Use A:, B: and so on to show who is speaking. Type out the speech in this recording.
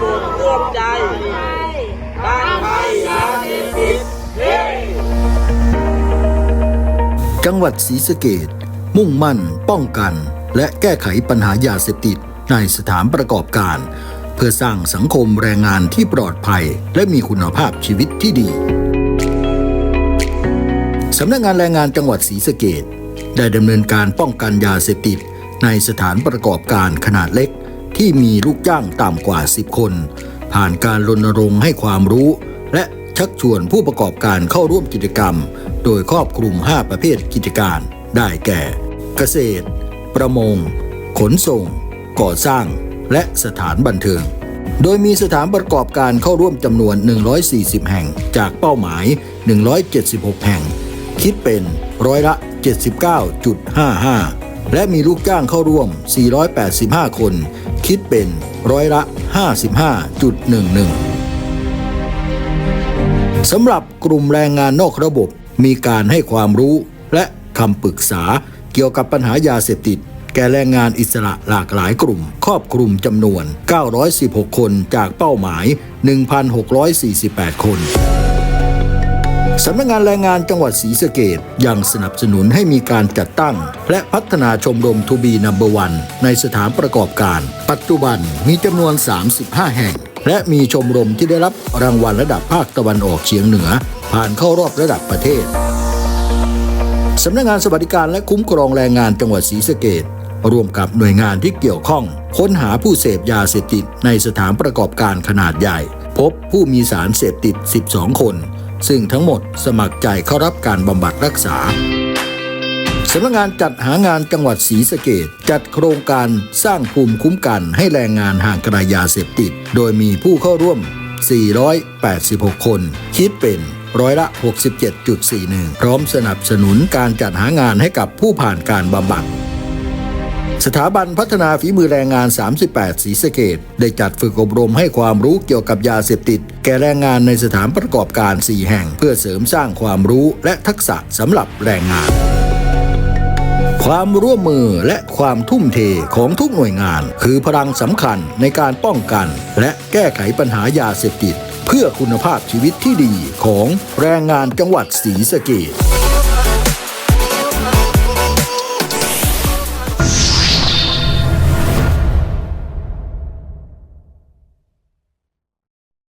A: สุขร่วมใจ
B: ต้านภัยาสพติด
A: จังหวัดศรีสะเกดมุ่งมั่น ป้องกัน และแก้ไขปัญหายาเสพติดในสถานประกอบการ เพื่อสร้างสังคมแรงงานที่ปลอดภัย และมีคุณภาพชีวิตที่ดีสำนักงงานแรงงานจังหวัดศรีสะเกดได้ดำเนินการป้องกันยาเสพติดในสถานประกอบการขนาดเล็ก ที่มีลูกจ้างต่ำกว่า 10 คน ผ่านการรณรงค์ให้ความรู้ และชักชวนผู้ประกอบการเข้าร่วมกิจกรรม โดยครอบคลุม 5 ประเภทกิจการ ได้แก่ เกษตร ประมง ขนส่ง ก่อสร้าง และสถานบันเทิง โดยมีสถานประกอบการเข้าร่วมจำนวน 140 แห่ง จากเป้าหมาย 176 แห่ง คิดเป็นร้อยละ 79.55และมีลูกจ้างเข้าร่วม 485 คน คิดเป็นร้อยละ 55.11 สำหรับกลุ่มแรงงานนอกระบบมีการให้ความรู้และคำปรึกษาเกี่ยวกับปัญหายาเสพติด แก่แรงงานอิสระหลากหลายกลุ่ม ครอบคลุมจำนวน 916 คนจากเป้าหมาย 1,648 คน สำนักงานแรงงานจังหวัดศรีสะเกดยังสนับสนุนให้มีการจัดตั้ง และพัฒนาชมรมทูบีนัมเบอร์วันในสถานประกอบการ ปัจจุบันมีจำนวน 35 แห่ง และมีชมรมที่ได้รับรางวัลระดับภาคตะวันออกเฉียงเหนือ ผ่านเข้ารอบระดับประเทศสำนักงานสวัสดิการและคุ้มครองแรงงานจังหวัดศรีสะเกดร่วมกับหน่วยงานที่เกี่ยวข้อง ค้นหาผู้เสพยาเสพติดในสถานประกอบการขนาดใหญ่ พบผู้มีสารเสพติด 12 คน ซึ่งทั้งหมดสมัครใจเข้ารับการบำบัดรักษาสำนักงานจัดหางานจังหวัดศรีสะเกดจัดโครงการสร้างภูมิคุ้มกันให้แรงงานห่างไกลยาเสพติด โดยมีผู้เข้าร่วม 486 คน คิดเป็นร้อยละ 67.41 พร้อมสนับสนุนการจัดหางานให้กับผู้ผ่านการบำบัด สถาบันพัฒนาฝีมือแรงงาน 38ศรีสะเกดได้จัดฝึกอบรมให้ความรู้เกี่ยวกับยาเสพติด แก่แรงงานในสถานประกอบการ 4 แห่ง เพื่อเสริมสร้างความรู้และทักษะสำหรับแรงงาน ความร่วมมือและความทุ่มเทของทุกหน่วยงาน คือพลังสำคัญในการป้องกัน และแก้ไขปัญหายาเสพติด เพื่อคุณภาพชีวิตที่ดีของแรงงานจังหวัดศรีสะเกด